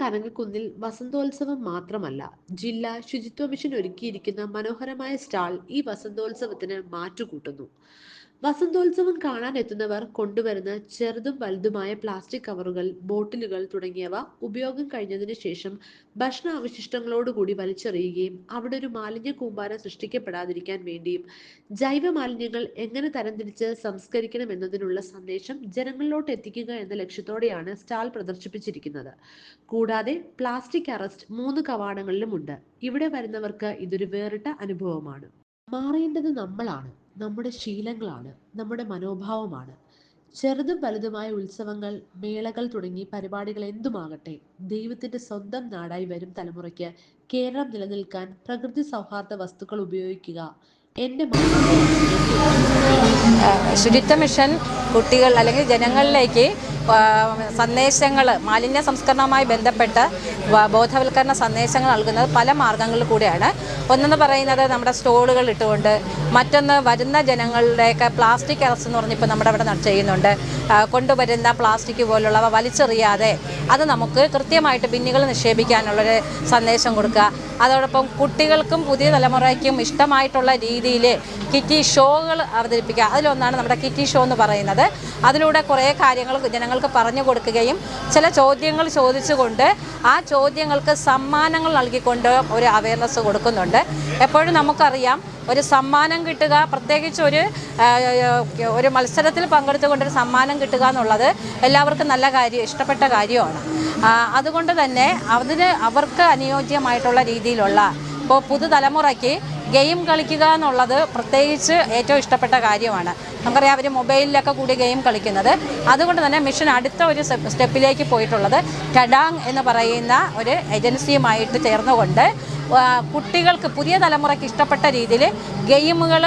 കനകക്കുന്നിൽ വസന്തോത്സവം മാത്രമല്ല ജില്ലാ ശുചിത്വ മിഷൻ ഒരുക്കിയിരിക്കുന്ന മനോഹരമായ സ്റ്റാൾ ഈ വസന്തോത്സവത്തിന് മാറ്റുകൂട്ടുന്നു. വസന്തോത്സവം കാണാൻ എത്തുന്നവർ കൊണ്ടുവരുന്ന ചെറുതും വലുതുമായ പ്ലാസ്റ്റിക് കവറുകൾ ബോട്ടിലുകൾ തുടങ്ങിയവ ഉപയോഗം കഴിഞ്ഞതിന് ശേഷം ഭക്ഷണാവശിഷ്ടങ്ങളോടുകൂടി വലിച്ചെറിയുകയും അവിടെ ഒരു മാലിന്യ കൂമ്പാരം സൃഷ്ടിക്കപ്പെടാതിരിക്കാൻ വേണ്ടിയും ജൈവ മാലിന്യങ്ങൾ എങ്ങനെ തരംതിരിച്ച് സംസ്കരിക്കണം എന്നതിനുള്ള സന്ദേശം ജനങ്ങളിലോട്ട് എത്തിക്കുക എന്ന ലക്ഷ്യത്തോടെയാണ് സ്റ്റാൾ പ്രദർശിപ്പിച്ചിരിക്കുന്നത്. കൂടാതെ പ്ലാസ്റ്റിക് അറസ്റ്റ് മൂന്ന് കവാടങ്ങളിലുമുണ്ട്. ഇവിടെ വരുന്നവർക്ക് ഇതൊരു വേറിട്ട അനുഭവമാണ്. മാറേണ്ടത് നമ്മളാണ്. നമ്മുടെ ശീലങ്ങളാണ് നമ്മുടെ മനോഭാവമാണ്. ചെറുതും വലുതുമായ ഉത്സവങ്ങൾ മേളകൾ തുടങ്ങി പരിപാടികൾ എന്തുമാകട്ടെ ദൈവത്തിന്റെ സ്വന്തം നാടായി വരും തലമുറയ്ക്ക് കേരളം നിലനിൽക്കാൻ പ്രകൃതി സൗഹാർദ്ദ വസ്തുക്കൾ ഉപയോഗിക്കുക. എന്റെ ശുചിത്വ മിഷൻ കുട്ടികൾ അല്ലെങ്കിൽ ജനങ്ങളിലേക്ക് സന്ദേശങ്ങൾ മാലിന്യ സംസ്കരണവുമായി ബന്ധപ്പെട്ട് ബോധവൽക്കരണ സന്ദേശങ്ങൾ നൽകുന്നത് പല മാർഗങ്ങളിൽ കൂടെയാണ്. ഒന്നെന്ന് പറയുന്നത് നമ്മുടെ സ്റ്റോളുകൾ ഇട്ടുകൊണ്ട് മറ്റൊന്ന് വരുന്ന ജനങ്ങളുടെയൊക്കെ പ്ലാസ്റ്റിക് അറസ്റ്റ് എന്ന് പറഞ്ഞിപ്പോൾ നമ്മുടെ അവിടെ ചെയ്യുന്നുണ്ട്. കൊണ്ടുവരുന്ന പ്ലാസ്റ്റിക് പോലുള്ളവ വലിച്ചെറിയാതെ അത് നമുക്ക് കൃത്യമായിട്ട് ബിന്നുകൾ നിക്ഷേപിക്കാനുള്ളൊരു സന്ദേശം കൊടുക്കുക. അതോടൊപ്പം കുട്ടികൾക്കും പുതിയ തലമുറയ്ക്കും ഇഷ്ടമായിട്ടുള്ള രീതിയിൽ കിറ്റി ഷോകൾ അവതരിപ്പിക്കുക. അതിലൊന്നാണ് നമ്മുടെ കിറ്റി ഷോ എന്ന് പറയുന്നത്. അതിലൂടെ കുറേ കാര്യങ്ങൾ ജനങ്ങൾക്ക് പറഞ്ഞു കൊടുക്കുകയും ചില ചോദ്യങ്ങൾ ചോദിച്ചുകൊണ്ട് ആ ചോദ്യങ്ങൾക്ക് സമ്മാനങ്ങൾ നൽകിക്കൊണ്ട് ഒരു അവയർനെസ് കൊടുക്കുന്നുണ്ട്. എപ്പോഴും നമുക്കറിയാം ഒരു സമ്മാനം കിട്ടുക പ്രത്യേകിച്ച് ഒരു ഒരു മത്സരത്തിൽ പങ്കെടുത്തുകൊണ്ട് ഒരു സമ്മാനം കിട്ടുക എന്നുള്ളത് എല്ലാവർക്കും നല്ല കാര്യം ഇഷ്ടപ്പെട്ട കാര്യമാണ്. അതുകൊണ്ട് തന്നെ അതിന് അവർക്ക് അനുയോജ്യമായിട്ടുള്ള രീതിയിലുള്ള ഇപ്പോൾ പുതുതലമുറയ്ക്ക് ഗെയിം കളിക്കുക എന്നുള്ളത് പ്രത്യേകിച്ച് ഏറ്റവും ഇഷ്ടപ്പെട്ട കാര്യമാണ്. നമുക്കറിയാം അവർ മൊബൈലിലൊക്കെ കൂടി ഗെയിം കളിക്കുന്നത്. അതുകൊണ്ട് തന്നെ മിഷൻ അടുത്ത ഒരു സ്റ്റെപ്പിലേക്ക് പോയിട്ടുള്ളത് ടഡാങ് എന്ന് പറയുന്ന ഒരു ഏജൻസിയുമായിട്ട് ചേർന്നുകൊണ്ട് കുട്ടികൾക്ക് പുതിയ തലമുറയ്ക്ക് ഇഷ്ടപ്പെട്ട രീതിയിൽ ഗെയിമുകൾ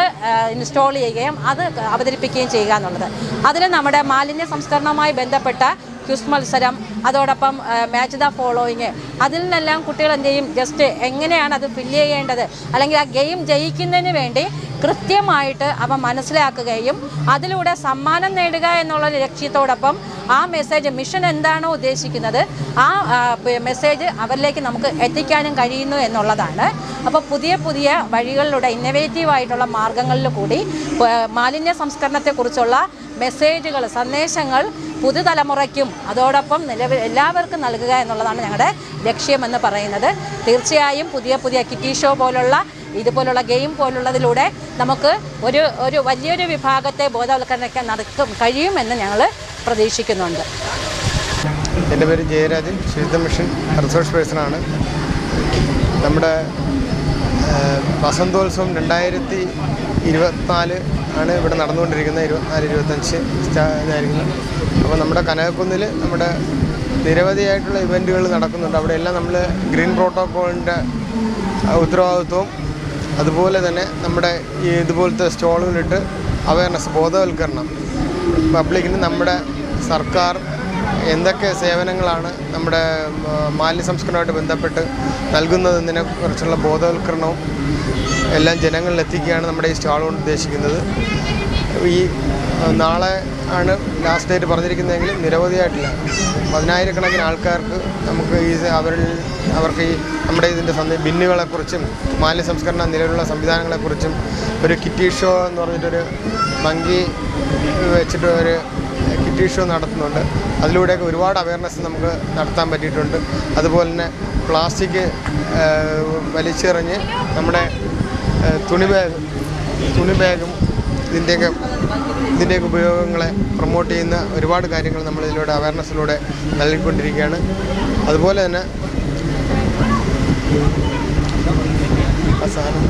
ഇൻസ്റ്റാൾ ചെയ്യുകയും അത് അവതരിപ്പിക്കുകയും ചെയ്യുക എന്നുള്ളത്. അതിൽ നമ്മുടെ മാലിന്യ സംസ്കരണവുമായി ബന്ധപ്പെട്ട ക്യൂസ് മത്സരം അതോടൊപ്പം മാച്ച് ദ ഫോളോയിങ് അതിൽ നിന്നെല്ലാം കുട്ടികൾ എന്ത് ചെയ്യും? ജസ്റ്റ് എങ്ങനെയാണ് അത് ഫില്ല് ചെയ്യേണ്ടത്? അല്ലെങ്കിൽ ആ ഗെയിം ജയിക്കുന്നതിന് വേണ്ടി കൃത്യമായിട്ട് അവ മനസ്സിലാക്കുകയും അതിലൂടെ സമ്മാനം നേടുക എന്നുള്ള ലക്ഷ്യത്തോടൊപ്പം ആ മെസ്സേജ് മിഷൻ എന്താണോ ഉദ്ദേശിക്കുന്നത് ആ മെസ്സേജ് അവരിലേക്ക് നമുക്ക് എത്തിക്കാനും കഴിയുന്നു എന്നുള്ളതാണ്. അപ്പോൾ പുതിയ പുതിയ വഴികളിലൂടെ ഇന്നവേറ്റീവ് ആയിട്ടുള്ള മാർഗങ്ങളിൽ കൂടി മാലിന്യ സംസ്കരണത്തെക്കുറിച്ചുള്ള മെസ്സേജുകൾ സന്ദേശങ്ങൾ പുതുതലമുറയ്ക്കും അതോടൊപ്പം നിലവിൽ എല്ലാവർക്കും നൽകുക എന്നുള്ളതാണ് ഞങ്ങളുടെ ലക്ഷ്യമെന്ന് പറയുന്നത്. തീർച്ചയായും പുതിയ പുതിയ കിറ്റി ഷോ പോലുള്ള ഇതുപോലുള്ള ഗെയിം പോലുള്ളതിലൂടെ നമുക്ക് ഒരു ഒരു വലിയൊരു വിഭാഗത്തെ ബോധവൽക്കരണയ്ക്ക് നടക്കും കഴിയുമെന്ന് ഞങ്ങൾ പ്രതീക്ഷിക്കുന്നുണ്ട്. എന്റെ പേര് ജയരാജൻ. ശുചിത്വ മിഷൻ റിസോഴ്സ് പേഴ്സണാണ് നമ്മുടെ വസന്തോത്സവം രണ്ടായിരത്തി ഇരുപത്തിനാല് ആണ് ഇവിടെ നടന്നുകൊണ്ടിരിക്കുന്നത്. ഇരുപത്തിനാല് ഇരുപത്തഞ്ച് സ്റ്റാ- അപ്പോൾ നമ്മുടെ കനകക്കുന്നിൽ നമ്മുടെ നിരവധിയായിട്ടുള്ള ഇവന്റുകൾ നടക്കുന്നുണ്ട്. അവിടെയെല്ലാം നമ്മൾ ഗ്രീൻ പ്രോട്ടോക്കോളിന്റെ ഉത്തരവാദിത്വവും അതുപോലെ തന്നെ നമ്മുടെ ഈ ഇതുപോലത്തെ സ്റ്റോളുകളിട്ട് അവയർനെസ് ബോധവൽക്കരണം പബ്ലിക്കിന് നമ്മുടെ സർക്കാർ എന്തൊക്കെ സേവനങ്ങളാണ് നമ്മുടെ മാലിന്യ സംസ്കരണവുമായിട്ട് ബന്ധപ്പെട്ട് നൽകുന്നതെന്നതിനെ കുറിച്ചുള്ള ബോധവൽക്കരണവും എല്ലാം ജനങ്ങളിൽ എത്തിക്കുകയാണ് നമ്മുടെ ഈ സ്റ്റാൾ കൊണ്ട് ഉദ്ദേശിക്കുന്നത്. ഈ നാളെ ആണ് ലാസ്റ്റ് ഡേറ്റ് പറഞ്ഞിരിക്കുന്നതെങ്കിൽ നിരവധിയായിട്ടില്ല പതിനായിരക്കണക്കിന് ആൾക്കാർക്ക് നമുക്ക് ഈ അവരിൽ അവർക്ക് ഈ നമ്മുടെ ഇതിന്റെ സന്ദേ ബിന്നുകളെക്കുറിച്ചും മാലിന്യ സംസ്കരണ നിലവിലുള്ള സംവിധാനങ്ങളെക്കുറിച്ചും ഒരു കിറ്റി ഷോ എന്ന് പറഞ്ഞിട്ടൊരു മങ്കി വെച്ചിട്ട് ഒരു കിറ്റി ഷോ നടത്തുന്നുണ്ട്. അതിലൂടെയൊക്കെ ഒരുപാട് അവയർനെസ് നമുക്ക് നടത്താൻ പറ്റിയിട്ടുണ്ട്. അതുപോലെ തന്നെ പ്ലാസ്റ്റിക് വലിച്ചെറിഞ്ഞ് നമ്മുടെ തുണി ബാഗ് തുണി ബാഗും ഇതിന്റെയൊക്കെ ഇതിന്റെയൊക്കെ ഉപയോഗങ്ങളെ പ്രൊമോട്ട് ചെയ്യുന്ന ഒരുപാട് കാര്യങ്ങൾ നമ്മൾ ഇതിലൂടെ അവയർനെസ്സിലൂടെ നൽകിക്കൊണ്ടിരിക്കുകയാണ്. അതുപോലെ തന്നെ അവസാനം